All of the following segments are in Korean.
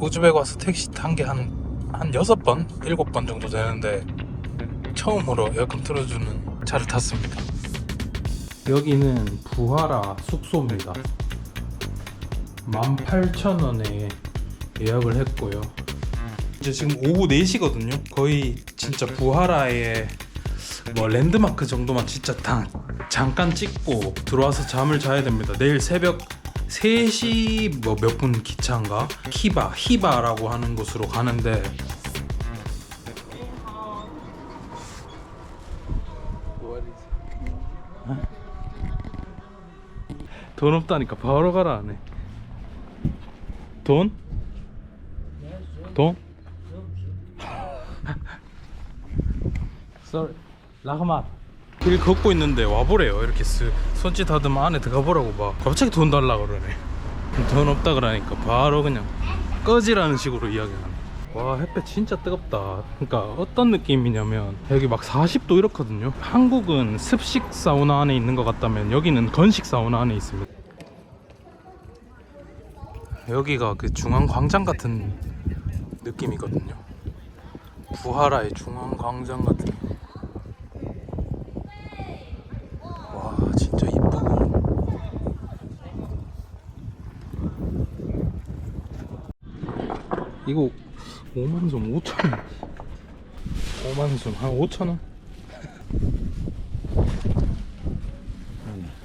우즈벡 와서 택시 탄 게 한 한 여섯 번, 일곱 번 정도 되는데 처음으로 에어컨 틀어주는 차를 탔습니다. 여기는 부하라 숙소입니다. 18,000원에 예약을 했고요. 이제 지금 오후 4시거든요. 거의 진짜 부하라에 뭐 랜드마크 정도만 진짜 다 잠깐 찍고 들어와서 잠을 자야 됩니다. 내일 새벽 3시 뭐 몇 분 기차인가? 히바, 히바라고 하는 곳으로 가는데 돈 없다니까 바로 가라 하네. 돈? 돈? 라흐맛. 길 걷고 있는데 와보래요. 이렇게 쓱 손짓 하더만 안에 들어가 보라고 막 갑자기 돈 달라 그러네. 돈 없다 그러니까 바로 그냥 꺼지라는 식으로 이야기하네. 와 햇볕 진짜 뜨겁다. 그러니까 어떤 느낌이냐면 여기 막 40도 이렇거든요. 한국은 습식 사우나 안에 있는 것 같다면 여기는 건식 사우나 안에 있습니다. 여기가 그 중앙 광장 같은 느낌이거든요. 부하라의 중앙 광장 같은. 와 진짜 이쁘고. 이거 5만원 좀 5천원. 5만 좀한 5천원?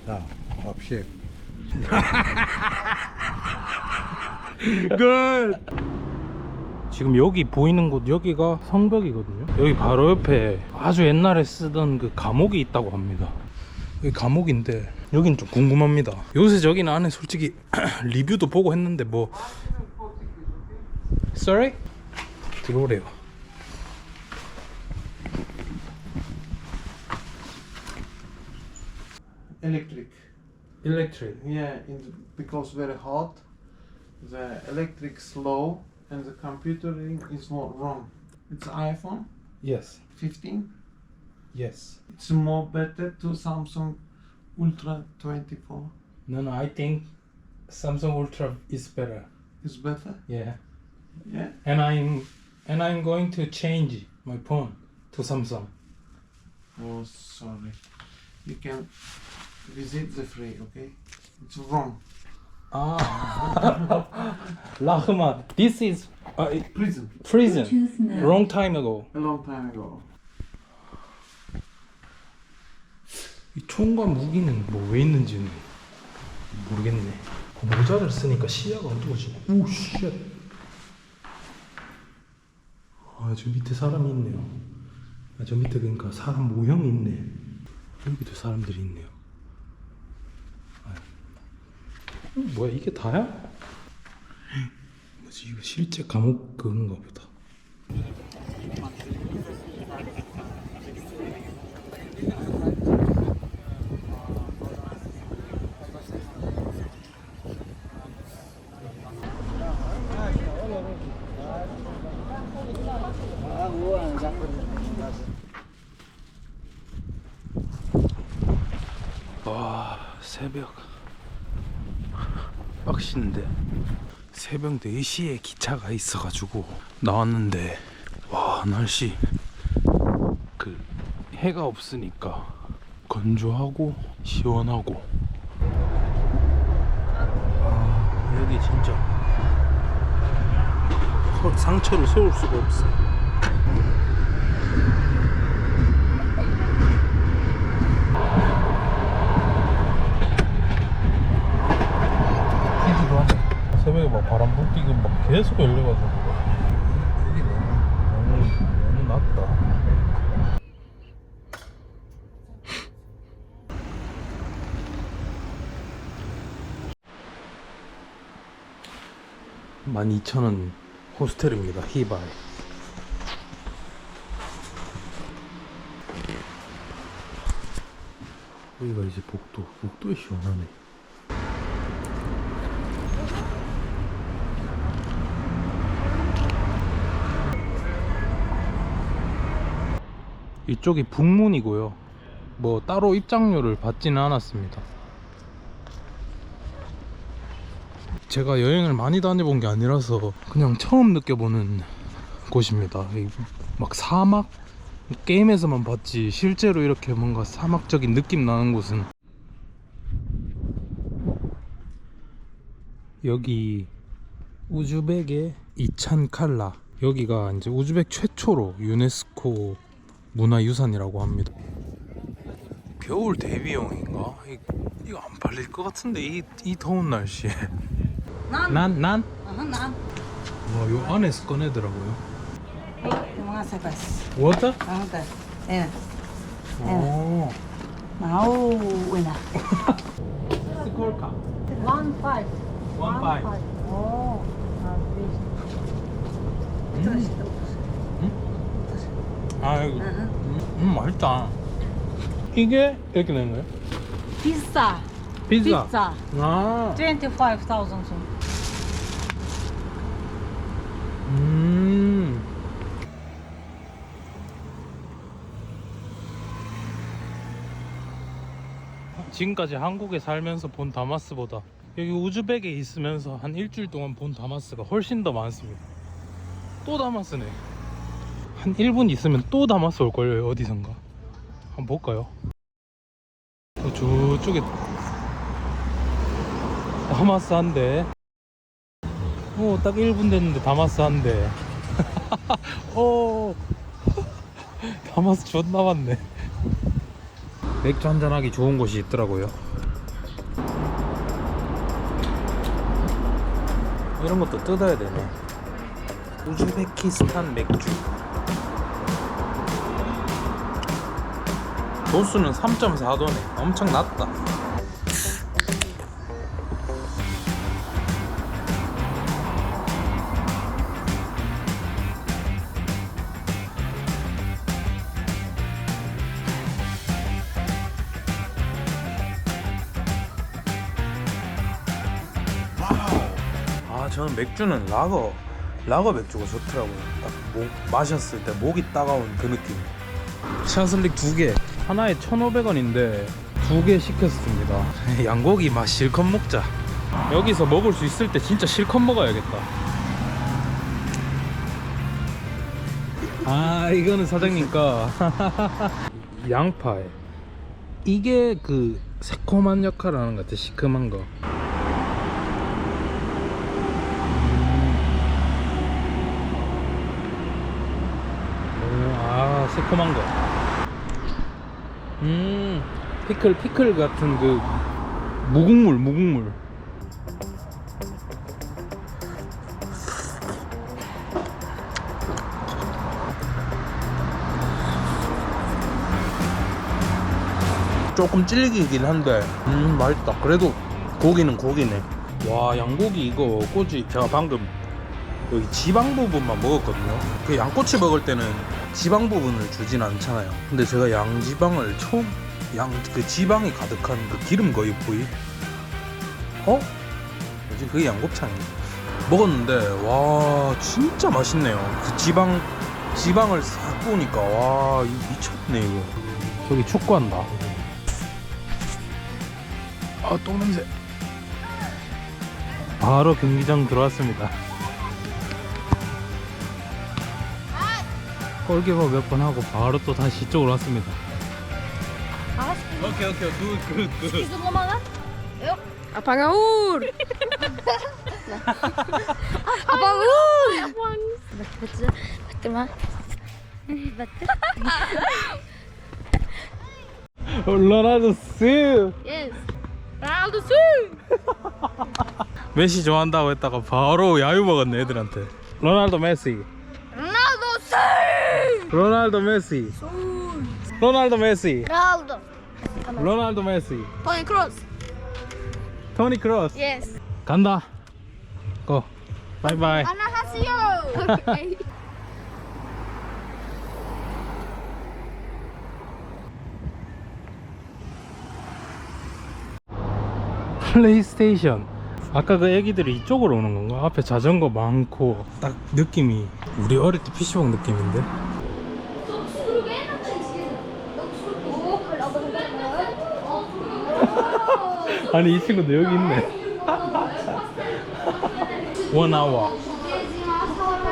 나 없이. 끝 지금 여기 보이는 곳 여기가 성벽이거든요. 여기 바로 옆에 아주 옛날에 쓰던 그 감옥이 있다고 합니다. 여기 감옥인데 여긴 좀 궁금합니다. 요새 저기는 안에 솔직히 리뷰도 보고 했는데 뭐 Sorry? Glorio. Electric. Electric. Yeah, the, because very hot, the electric slow, and the computer is more wrong. It's iPhone. Yes. 15. Yes. It's more better to Samsung Ultra 24. No, no, I think Samsung Ultra is better. Is better. Yeah. Yeah And I'm and I'm going to change my phone to Samsung. oh sorry you can visit the free okay it's wrong Ah, Lahmat. This is uh, prison prison. Long time ago. a long time ago 이 총과 무기는 뭐 왜 있는지는 모르겠네. 모자를 쓰니까 시야가 어두워지네. 오 쉣. 아, 저 밑에 사람이 있네요. 아, 저 밑에 그러니까 사람 모형이 있네. 여기도 사람들이 있네요. 아, 어, 뭐야 이게 다야? 뭐지 이거 실제 감옥 그건가 보다. 와 새벽 빡신데 새벽 4시에 기차가 있어가지고 나왔는데 와 날씨. 그 해가 없으니까 건조하고 시원하고. 아 여기 진짜 허- 상처를 세울 수가 없어 뛰기도 하네. 새벽에 막 바람 불 뛰고 막 계속 열려가지고. 여기 너무, 너무, 너무 낮다. 만 이천 원 호스텔입니다. 히바에. 여기가 이제 복도. 복도에 시원하네. 이쪽이 북문이고요. 뭐 따로 입장료를 받지는 않았습니다. 제가 여행을 많이 다녀본 게 아니라서 그냥 처음 느껴보는 곳입니다. 이막 사막 게임에서만 봤지 실제로 이렇게 뭔가 사막적인 느낌 나는 곳은 여기 우즈벡의 이찬칼라 여기가 이제 우즈벡 최초로 유네스코 문화유산이라고 합니다. 겨울 대비용인가? 이, 이거 안 팔릴 것 같은데 이, 이 더운 날씨에 난. 난? 난? 와, 요 안에서 꺼내더라고요 Hey, mga sabas. 워터? Anda. É. 오 Mau, wena. 스콜카 One five. 원 파이 Oh. 아 여기 Aha. 음 맛있다 이게 이렇게 되는 거예요? Pizza. 피자 Pizza. 아 Twenty-five thousand. 음. 지금까지 한국에 살면서 본 다마스보다 여기 우즈벡에 있으면서 한 일주일 동안 본 다마스가 훨씬 더 많습니다. 또 다마스네. 한 1분 있으면 또 다마스 올걸요, 어디선가. 한번 볼까요? 어, 저쪽에 다마스 한대. 오, 딱 1분 됐는데 다마스 한대. 오, 다마스 존나 많네. 맥주 한잔하기 좋은 곳이 있더라고요. 이런 것도 뜯어야 되네. 우즈베키스탄 맥주. 도수는 3.4도네. 엄청 낮다. 아 저는 맥주는 라거 라거 맥주가 좋더라고요 딱 목, 마셨을 때 목이 따가운 그 느낌 샤슬릭 두개 하나에 1,500원인데 두 개 시켰습니다. 양고기 맛 실컷 먹자. 여기서 먹을 수 있을 때 진짜 실컷 먹어야겠다. 아 이거는 사장님 거 양파에. 이게 그 새콤한 역할을 하는 것 같아 시큼한 거. 오, 아 새콤한 거. 음, 피클 피클 같은 그 무국물 무국물. 조금 질기긴 한데, 음 맛있다. 그래도 고기는 고기네. 와 양고기 이거 꼬지 제가 방금 여기 지방 부분만 먹었거든요. 그 양꼬치 먹을 때는 지방 부분을 주진 않잖아요. 근데 제가 양지방을 처음 양 그 지방이 가득한 그 기름 거의 부위 어? 뭐지 그게 양곱창이네. 먹었는데 와 진짜 맛있네요. 그 지방 지방을 싹 부으니까 와 미쳤네 이거. 저기 축구한다. 아똥 냄새. 바로 경기장 들어왔습니다. 골키퍼 몇 번 하고 바로 또 다시 이쪽으로 왔습니다. 오케이 오케이 굿굿 굿. Apangaur! Apangaur! Betul, betul mah. Betul. 로나ル스 Yes. Ronaldo sul. 메시 좋아한다고 했다가 바로 야유 먹었네 애들한테. 로날도 메시. Ronaldo. 로날도 메시. 로날도 메시. Ronaldo. 로날도 메시. Toni Kroos. 토니 크로스. Yes. 간다. 고. 바이바이. Anastasio. Okay. 플레이스테이션. 아까 그 애기들이 이쪽으로 오는 건가? 앞에 자전거 많고 딱 느낌이 우리 어릴 때 PC방 느낌인데? 아니 이 친구도 여기 있네. 원 아워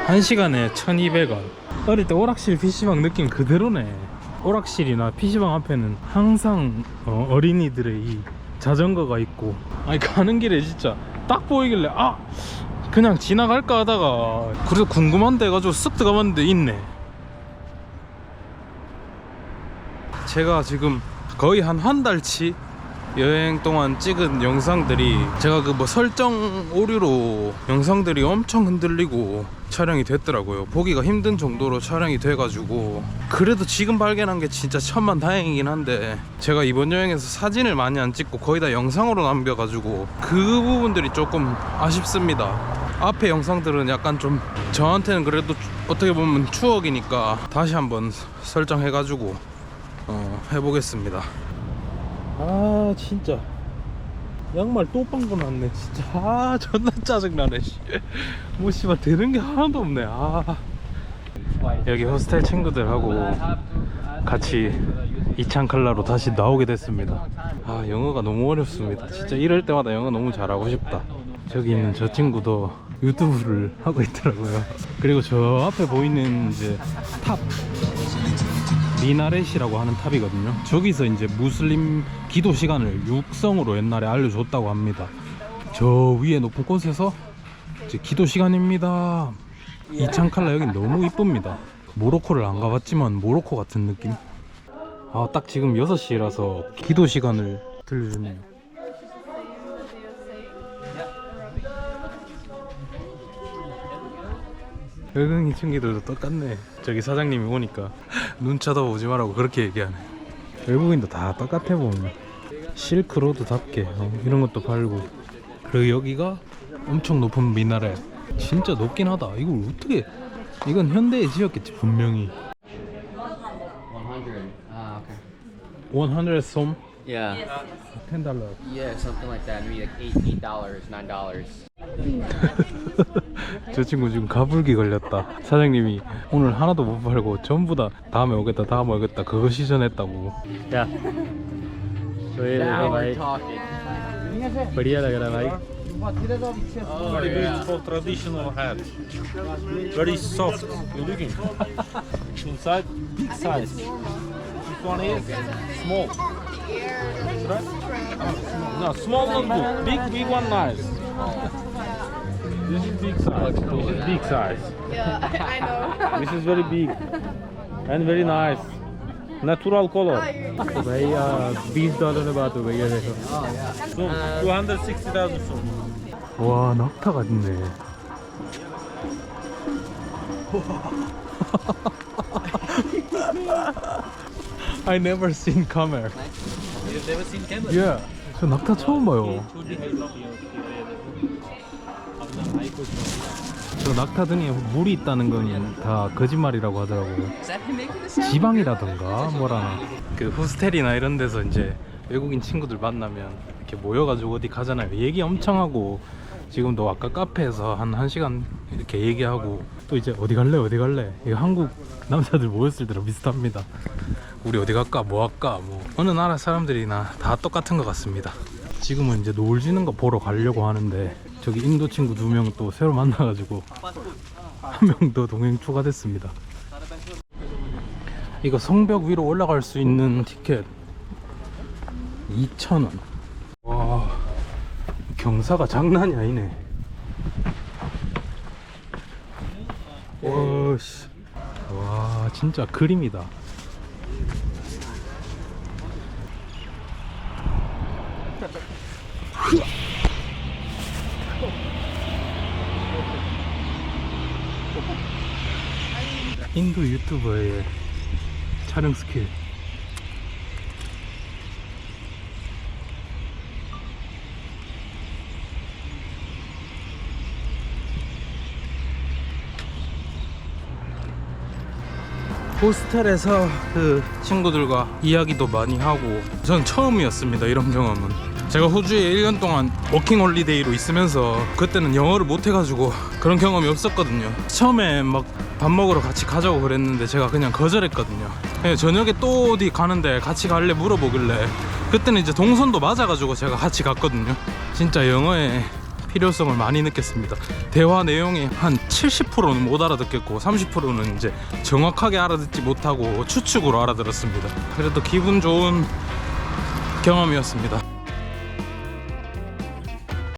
한 시간에 1200원. 어릴 때 오락실 PC방 느낌 그대로네. 오락실이나 PC방 앞에는 항상 어, 어린이들의 이 자전거가 있고. 아니 가는 길에 진짜 딱 보이길래 아 그냥 지나갈까 하다가 그래서 궁금한데 해가지고 쓱 들어가봤는데 있네. 제가 지금 거의 한 한 달치 여행 동안 찍은 영상들이 제가 그 뭐 설정 오류로 영상들이 엄청 흔들리고 촬영이 됐더라고요. 보기가 힘든 정도로 촬영이 돼가지고 그래도 지금 발견한 게 진짜 천만 다행이긴 한데 제가 이번 여행에서 사진을 많이 안 찍고 거의 다 영상으로 남겨가지고 그 부분들이 조금 아쉽습니다. 앞에 영상들은 약간 좀 저한테는 그래도 어떻게 보면 추억이니까 다시 한번 설정해가지고 어, 해보겠습니다. 아 진짜. 양말 또 빵꾸 났네 진짜. 아 존나 짜증나네 씨. 뭐 씨발 되는 게 하나도 없네. 아. 여기 호스텔 친구들하고 같이 이찬 칼라로 다시 나오게 됐습니다. 아 영어가 너무 어렵습니다. 진짜 이럴 때마다 영어 너무 잘하고 싶다. 저기 있는 저 친구도 유튜브를 하고 있더라고요. 그리고 저 앞에 보이는 이제 탑 미나렛이라고 하는 탑이거든요. 저기서 이제 무슬림 기도 시간을 육성으로 옛날에 알려줬다고 합니다. 저 위에 높은 곳에서 이제 기도 시간입니다. 이창칼라 여기 너무 이쁩니다. 모로코를 안 가봤지만 모로코 같은 느낌. 아, 딱 지금 6시라서 기도 시간을 들려주네요. 여경이 친구들도 똑같네. 저기 사장님이 오니까 눈 쳐다보지 말라고 그렇게 얘기하네. 외국인도 다 똑같아 보면. 실크로드답게 어, 이런 것도 팔고. 그리고 여기가 엄청 높은 미나레. 진짜 높긴 하다. 이걸 어떻게? 이건 현대에 지었겠지 분명히. 100. Ah, okay. 100 솜, Yeah. 10 달러. Yeah, something like that. Maybe like eight, eight dollars, nine dollars. 저 친구 지금 가불기 걸렸다. 사장님이 오늘 하나도 못 팔고 전부 다 다음에 오겠다, 다음에 오겠다 그거 시전했다고. 야, Now we're talking. बढ़िया लग रहा है भाई Very beautiful traditional hat. Very soft looking. Inside, big size. This one is small. Right? No, small not good. Big, big one nice. This is big size. This is big size. Yeah, I know. This is very big and very nice. Natural color. भैया बीस डॉलर में बात हो गई है देखो Soon, 260,000 soon. 와 낙타가 있네 I never seen camel You've never seen camel? Yeah 저 낙타 처음 봐요 저 낙타 등에 물이 있다는 건 다 거짓말이라고 하더라고요? 지방이라던가 뭐라나. 그 호스텔이나 이런 데서 이제 외국인 친구들 만나면 이렇게 모여가지고 어디 가잖아요. 얘기 엄청 하고 지금도 아까 카페에서 한 1시간 이렇게 얘기하고 또 이제 어디 갈래 어디 갈래? 이거 한국 남자들 모였을 때랑 비슷합니다. 우리 어디 갈까 뭐 할까 뭐. 어느 나라 사람들이나 다 똑같은 것 같습니다. 지금은 이제 노을 지는 거 보러 가려고 하는데 저기 인도 친구 두 명 또 새로 만나가지고 한 명 더 동행 추가됐습니다 이거 성벽 위로 올라갈 수 있는 티켓 2,000원. 와, 경사가 장난이 아니네. 와, 씨. 와, 진짜 그림이다. 인도 유튜버의 촬영 스킬. 호스텔에서 그 친구들과 이야기도 많이 하고 전 처음이었습니다 이런 경험은 제가 호주에 1년 동안 워킹 홀리데이로 있으면서 그때는 영어를 못 해가지고 그런 경험이 없었거든요 처음에 막 밥 먹으러 같이 가자고 그랬는데 제가 그냥 거절했거든요 그냥 저녁에 또 어디 가는데 같이 갈래 물어보길래 그때는 이제 동선도 맞아가지고 제가 같이 갔거든요 진짜 영어에 필요성을 많이 느꼈습니다. 대화 내용의 한 70%는 못 알아듣겠고 30%는 이제 정확하게 알아듣지 못하고 추측으로 알아들었습니다. 그래도 기분 좋은 경험이었습니다.